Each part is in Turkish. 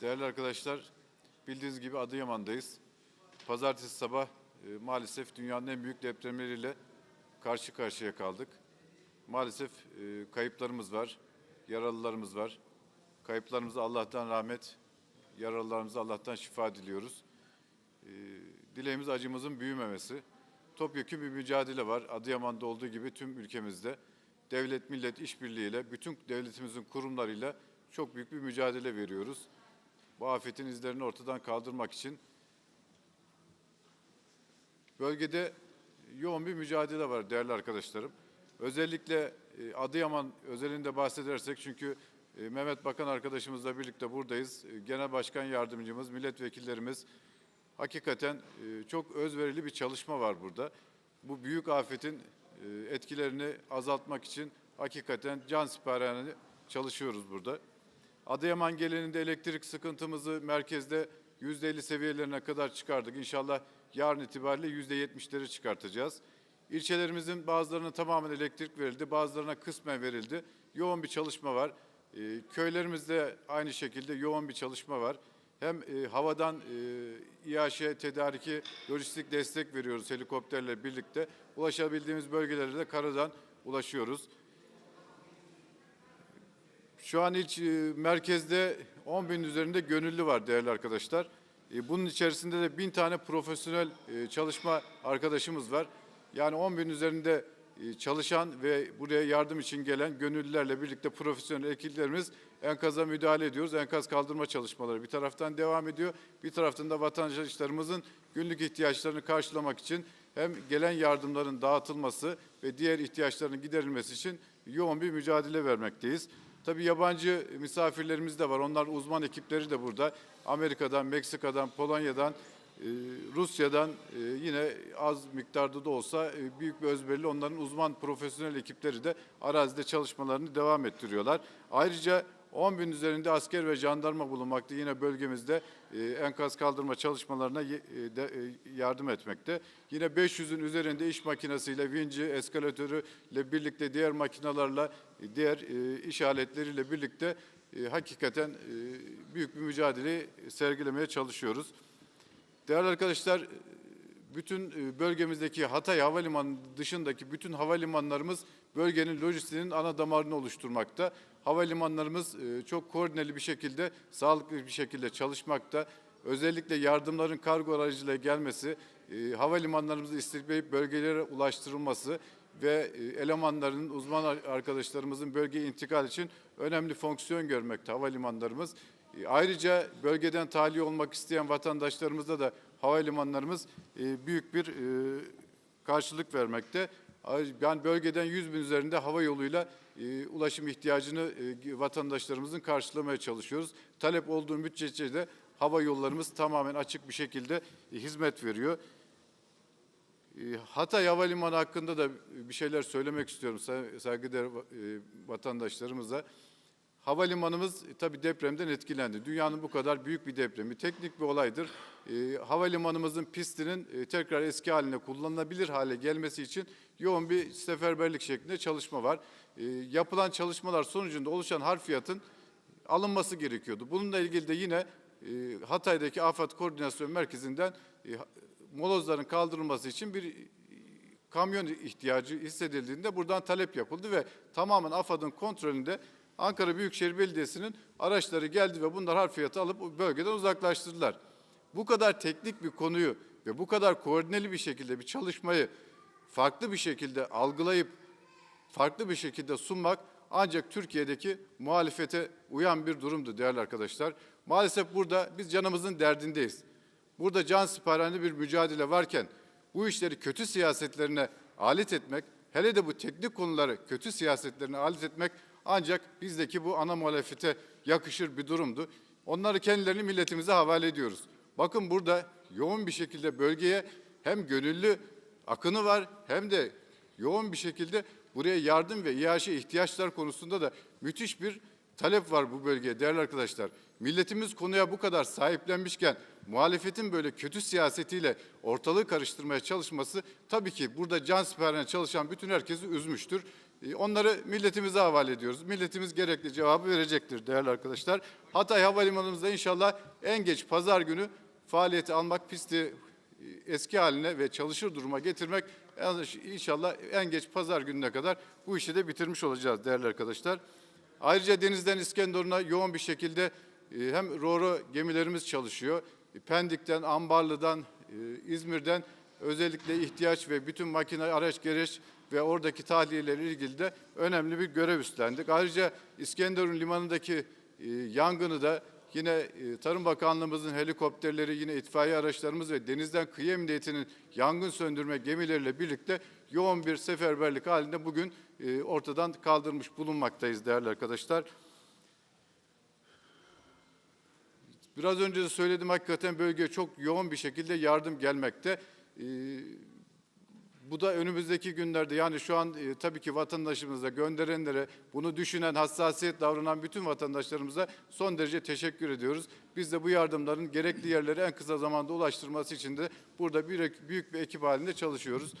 Değerli arkadaşlar, bildiğiniz gibi Adıyaman'dayız. Pazartesi sabah e, maalesef dünyanın en büyük depremleriyle karşı karşıya kaldık. Maalesef e, kayıplarımız var, yaralılarımız var. Kayıplarımıza Allah'tan rahmet, yaralılarımıza Allah'tan şifa diliyoruz. E, dileğimiz acımızın büyümemesi. Topyekun bir mücadele var. Adıyaman'da olduğu gibi tüm ülkemizde devlet millet işbirliğiyle bütün devletimizin kurumlarıyla çok büyük bir mücadele veriyoruz. Bu afetin izlerini ortadan kaldırmak için bölgede yoğun bir mücadele var değerli arkadaşlarım. Özellikle e, Adıyaman özelinde bahsedersek çünkü e, Mehmet Bakan arkadaşımızla birlikte buradayız. E, Genel Başkan Yardımcımız, milletvekillerimiz hakikaten çok özverili bir çalışma var burada. Bu büyük afetin etkilerini azaltmak için hakikaten can siperhane çalışıyoruz burada. Adıyaman geleninde elektrik sıkıntımızı merkezde %50 seviyelerine kadar çıkardık. İnşallah yarın itibariyle %70'leri çıkartacağız. İlçelerimizin bazılarına tamamen elektrik verildi, bazılarına kısmen verildi. Yoğun bir çalışma var. Ee, köylerimizde aynı şekilde yoğun bir çalışma var. Hem e, havadan e, tedariki lojistik destek veriyoruz helikopterle birlikte. Ulaşabildiğimiz bölgelere de karadan ulaşıyoruz. Şu an ilç e, merkezde 10 bin üzerinde gönüllü var değerli arkadaşlar. E, Bunun içerisinde de bin tane profesyonel e, çalışma arkadaşımız var. Yani 10 bin üzerinde çalışan ve buraya yardım için gelen gönüllülerle birlikte profesyonel ekiplerimiz enkaza müdahale ediyoruz. Enkaz kaldırma çalışmaları bir taraftan devam ediyor. Bir taraftan da vatandaşlarımızın günlük ihtiyaçlarını karşılamak için hem gelen yardımların dağıtılması ve diğer ihtiyaçlarının giderilmesi için yoğun bir mücadele vermekteyiz. Tabii yabancı misafirlerimiz de var. Onlar uzman ekipleri de burada. Amerika'dan, Meksika'dan, Polonya'dan, e, Rusya'dan e, yine az miktarda da olsa e, büyük bir özverili onların uzman profesyonel ekipleri de arazide çalışmalarını devam ettiriyorlar. Ayrıca 10 bin üzerinde asker ve jandarma bulunmakta yine bölgemizde e, enkaz kaldırma çalışmalarına e, de, e, yardım etmekte. Yine 500'ün üzerinde iş makinesiyle, vinci, eskalatörüyle birlikte diğer makinalarla, e, diğer e, iş aletleriyle birlikte e, hakikaten e, büyük bir mücadele sergilemeye çalışıyoruz. Değerli arkadaşlar, bütün e, bölgemizdeki Hatay Havalimanı dışındaki bütün havalimanlarımız bölgenin lojistiğinin ana damarını oluşturmakta. Havalimanlarımız e, çok koordineli bir şekilde, sağlıklı bir şekilde çalışmakta. Özellikle yardımların kargo aracılığıyla gelmesi, e, havalimanlarımızı istikleyip bölgelere ulaştırılması ve e, elemanların, uzman ar- arkadaşlarımızın bölgeye intikal için önemli fonksiyon görmekte havalimanlarımız. E, Ayrıca bölgeden tahliye olmak isteyen vatandaşlarımıza da havalimanlarımız e, büyük bir karşılık vermekte. Yani bölgeden 100 bin üzerinde hava yoluyla e, ulaşım ihtiyacını e, vatandaşlarımızın karşılamaya çalışıyoruz. Talep olduğu müddetçe de hava yollarımız tamamen açık bir şekilde e, hizmet veriyor. E, Hatay Havalimanı hakkında da bir şeyler söylemek istiyorum say- saygıdeğer e, vatandaşlarımıza. Havalimanımız e, tabii depremden etkilendi. Dünyanın bu kadar büyük bir depremi teknik bir olaydır. E, havalimanımızın pistinin e, tekrar eski haline kullanılabilir hale gelmesi için yoğun bir seferberlik şeklinde çalışma var. Yapılan çalışmalar sonucunda oluşan harfiyatın alınması gerekiyordu. Bununla ilgili de yine e, Hatay'daki Afet Koordinasyon Merkezi'nden molozların kaldırılması için bir kamyon ihtiyacı hissedildiğinde buradan talep yapıldı ve tamamen AFAD'ın kontrolünde Ankara Büyükşehir Belediyesi'nin araçları geldi ve bunlar harfiyatı alıp bölgeden uzaklaştırdılar. Bu kadar teknik bir konuyu ve bu kadar koordineli bir şekilde bir çalışmayı farklı bir şekilde algılayıp farklı bir şekilde sunmak ancak Türkiye'deki muhalefete uyan bir durumdu değerli arkadaşlar. Maalesef burada biz canımızın derdindeyiz. Burada can siparhane bir mücadele varken bu işleri kötü siyasetlerine alet etmek, hele de bu teknik konuları kötü siyasetlerine alet etmek ancak bizdeki bu ana muhalefete yakışır bir durumdu. Onları kendilerini milletimize havale ediyoruz. Bakın burada yoğun bir şekilde bölgeye hem gönüllü akını var hem de yoğun bir şekilde buraya yardım ve İHŞ ihtiyaçlar konusunda da müthiş bir talep var bu bölgeye değerli arkadaşlar. Milletimiz konuya bu kadar sahiplenmişken muhalefetin böyle kötü siyasetiyle ortalığı karıştırmaya çalışması tabii ki burada can siperhane çalışan bütün herkesi üzmüştür. E, Onları milletimize havale ediyoruz. Milletimiz gerekli cevabı verecektir değerli arkadaşlar. Hatay Havalimanımızda inşallah en geç pazar günü faaliyeti almak, pisti e, eski haline ve çalışır duruma getirmek inşallah en geç pazar gününe kadar bu işi de bitirmiş olacağız değerli arkadaşlar. Ayrıca denizden İskenderun'a yoğun bir şekilde e, hem RORO gemilerimiz çalışıyor. E, Pendik'ten, Ambarlı'dan, İzmir'den özellikle ihtiyaç ve bütün makine, araç, gereç ve oradaki tahliyelerle ilgili de önemli bir görev üstlendik. Ayrıca İskenderun limanındaki e, yangını da yine e, Tarım Bakanlığımızın helikopterleri, yine itfaiye araçlarımız ve denizden kıyı emniyetinin yangın söndürme gemileriyle birlikte yoğun bir seferberlik halinde bugün e, ortadan kaldırmış bulunmaktayız değerli arkadaşlar. Biraz önce de söyledim hakikaten bölgeye çok yoğun bir şekilde yardım gelmekte. Ee, bu da önümüzdeki günlerde yani şu an e, tabii ki vatandaşımıza gönderenlere bunu düşünen hassasiyet davranan bütün vatandaşlarımıza son derece teşekkür ediyoruz. Biz de bu yardımların gerekli yerlere en kısa zamanda ulaştırması için de burada bir, büyük bir ekip halinde çalışıyoruz.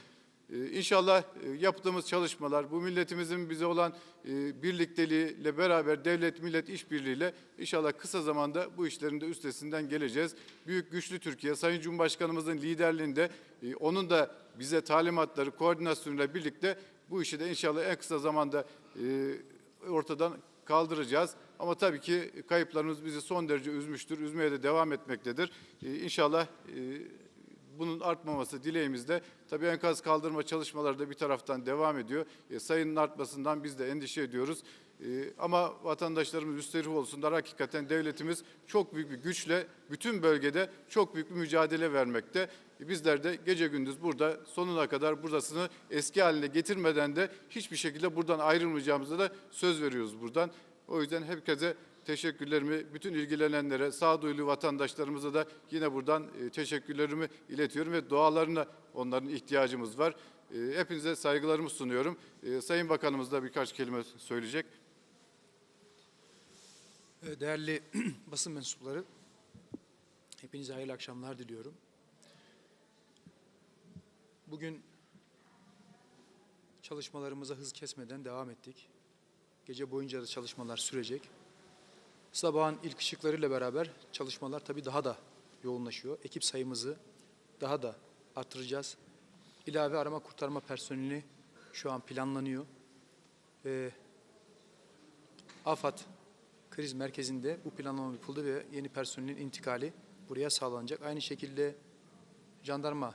Ee, İnşallah e, yaptığımız çalışmalar bu milletimizin bize olan e, birlikteliğiyle beraber devlet millet işbirliğiyle inşallah kısa zamanda bu işlerin de üstesinden geleceğiz. Büyük güçlü Türkiye Sayın Cumhurbaşkanımızın liderliğinde e, onun da bize talimatları koordinasyonuyla birlikte bu işi de inşallah en kısa zamanda ortadan kaldıracağız. Ama tabii ki kayıplarımız bizi son derece üzmüştür. Üzmeye de devam etmektedir. İnşallah bunun artmaması dileğimizde. Tabii enkaz kaldırma çalışmaları da bir taraftan devam ediyor. E, sayının artmasından biz de endişe ediyoruz. E, ama vatandaşlarımız müsterih olsunlar. Hakikaten devletimiz çok büyük bir güçle bütün bölgede çok büyük bir mücadele vermekte. E, bizler de gece gündüz burada sonuna kadar buradasını eski haline getirmeden de hiçbir şekilde buradan ayrılmayacağımıza da söz veriyoruz buradan. O yüzden herkese teşekkürlerimi bütün ilgilenenlere, sağduyulu vatandaşlarımıza da yine buradan e, teşekkürlerimi iletiyorum ve dualarına onların ihtiyacımız var. E, Hepinize saygılarımı sunuyorum. E, Sayın Bakanımız da birkaç kelime söyleyecek. Değerli basın mensupları, hepinize hayırlı akşamlar diliyorum. Bugün çalışmalarımıza hız kesmeden devam ettik. Gece boyunca da çalışmalar sürecek. Sabahın ilk ışıklarıyla beraber çalışmalar tabii daha da yoğunlaşıyor. Ekip sayımızı daha da artıracağız. İlave arama kurtarma personeli şu an planlanıyor. Ee, AFAD kriz merkezinde bu planlama yapıldı ve yeni personelin intikali buraya sağlanacak. Aynı şekilde jandarma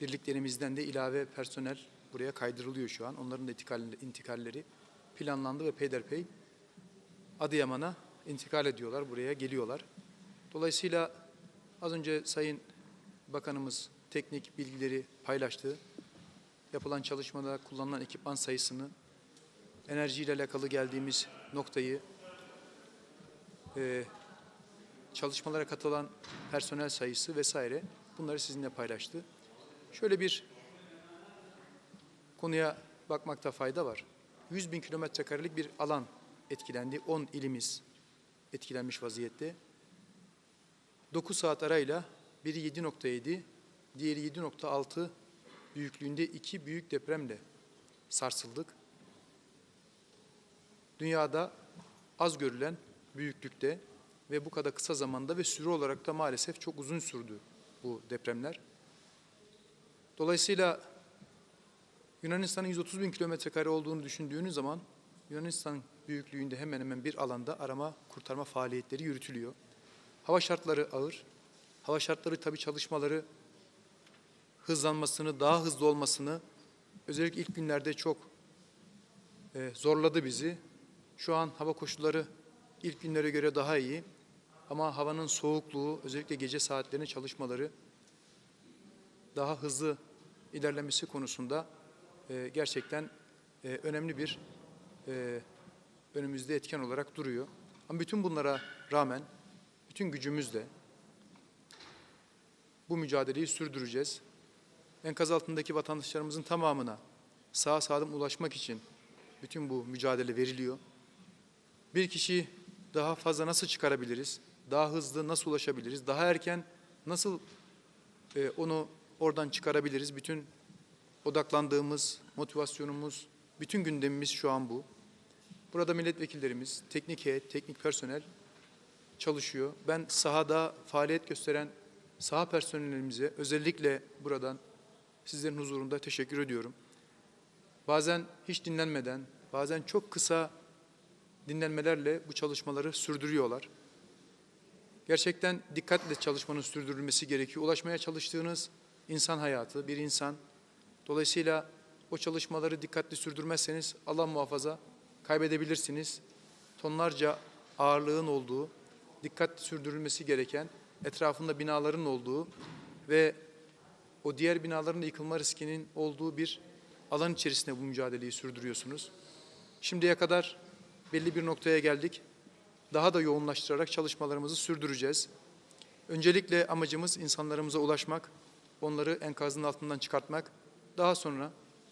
birliklerimizden de ilave personel buraya kaydırılıyor şu an. Onların da intikal- intikalleri planlandı ve peyderpey Adıyaman'a intikal ediyorlar, buraya geliyorlar. Dolayısıyla az önce Sayın Bakanımız teknik bilgileri paylaştı. Yapılan çalışmada kullanılan ekipman sayısını, enerjiyle alakalı geldiğimiz noktayı, e, çalışmalara katılan personel sayısı vesaire bunları sizinle paylaştı. Şöyle bir konuya bakmakta fayda var. 100 bin kilometre karelik bir alan etkilendi. 10 ilimiz etkilenmiş vaziyette. 9 saat arayla biri 7.7, diğeri 7.6 büyüklüğünde iki büyük depremle sarsıldık. Dünyada az görülen büyüklükte ve bu kadar kısa zamanda ve süre olarak da maalesef çok uzun sürdü bu depremler. Dolayısıyla Yunanistan'ın 130 bin kilometre kare olduğunu düşündüğünüz zaman Yunanistan büyüklüğünde hemen hemen bir alanda arama kurtarma faaliyetleri yürütülüyor. Hava şartları ağır. Hava şartları tabii çalışmaları hızlanmasını, daha hızlı olmasını özellikle ilk günlerde çok e, zorladı bizi. Şu an hava koşulları ilk günlere göre daha iyi. Ama havanın soğukluğu, özellikle gece saatlerinde çalışmaları daha hızlı ilerlemesi konusunda e, gerçekten e, önemli bir e, önümüzde etken olarak duruyor. Ama bütün bunlara rağmen, bütün gücümüzle bu mücadeleyi sürdüreceğiz. Enkaz altındaki vatandaşlarımızın tamamına sağ salim ulaşmak için bütün bu mücadele veriliyor. Bir kişi daha fazla nasıl çıkarabiliriz? Daha hızlı nasıl ulaşabiliriz? Daha erken nasıl e, onu oradan çıkarabiliriz? Bütün odaklandığımız, motivasyonumuz Bütün gündemimiz şu an bu. Burada milletvekillerimiz, teknik heyet, teknik personel çalışıyor. Ben sahada faaliyet gösteren saha personelimize özellikle buradan sizlerin huzurunda teşekkür ediyorum. Bazen hiç dinlenmeden, bazen çok kısa dinlenmelerle bu çalışmaları sürdürüyorlar. Gerçekten dikkatle çalışmanın sürdürülmesi gerekiyor. Ulaşmaya çalıştığınız insan hayatı, bir insan. Dolayısıyla o çalışmaları dikkatli sürdürmezseniz Allah muhafaza kaybedebilirsiniz. Tonlarca ağırlığın olduğu, dikkatli sürdürülmesi gereken, etrafında binaların olduğu ve o diğer binaların da yıkılma riskinin olduğu bir alan içerisinde bu mücadeleyi sürdürüyorsunuz. Şimdiye kadar belli bir noktaya geldik. Daha da yoğunlaştırarak çalışmalarımızı sürdüreceğiz. Öncelikle amacımız insanlarımıza ulaşmak, onları enkazın altından çıkartmak. Daha sonra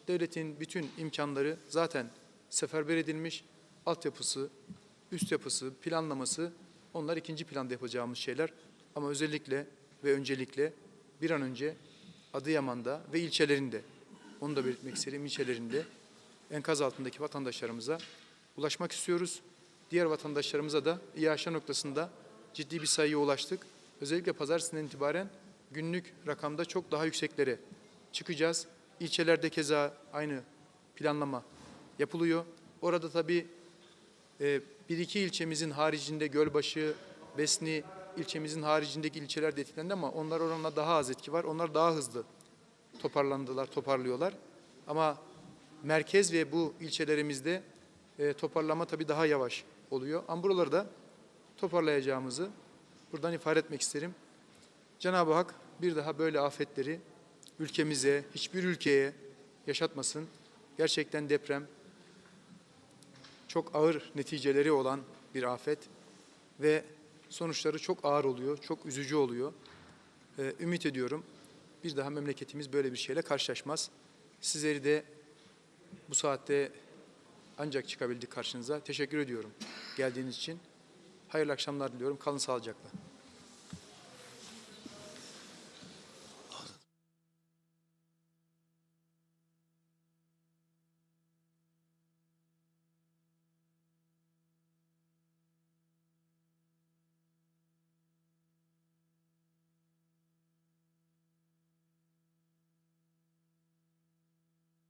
devletin bütün imkanları zaten seferber edilmiş, altyapısı, üst yapısı, planlaması onlar ikinci planda yapacağımız şeyler. Ama özellikle ve öncelikle bir an önce Adıyaman'da ve ilçelerinde, onu da belirtmek isterim, ilçelerinde enkaz altındaki vatandaşlarımıza ulaşmak istiyoruz. Diğer vatandaşlarımıza da İHA noktasında ciddi bir sayıya ulaştık. Özellikle pazartesinden itibaren günlük rakamda çok daha yükseklere çıkacağız. İlçelerde keza aynı planlama yapılıyor. Orada tabii e, bir iki ilçemizin haricinde Gölbaşı, Besni ilçemizin haricindeki ilçeler de etkilendi ama onlar oranla daha az etki var. Onlar daha hızlı toparlandılar, toparlıyorlar. Ama merkez ve bu ilçelerimizde e, toparlama tabii daha yavaş oluyor. Ama buraları da toparlayacağımızı buradan ifade etmek isterim. Cenab-ı Hak bir daha böyle afetleri ülkemize, hiçbir ülkeye yaşatmasın. Gerçekten deprem çok ağır neticeleri olan bir afet ve sonuçları çok ağır oluyor, çok üzücü oluyor. Ee, ümit ediyorum bir daha memleketimiz böyle bir şeyle karşılaşmaz. Sizleri de bu saatte ancak çıkabildik karşınıza. Teşekkür ediyorum geldiğiniz için. Hayırlı akşamlar diliyorum. Kalın sağlıcakla.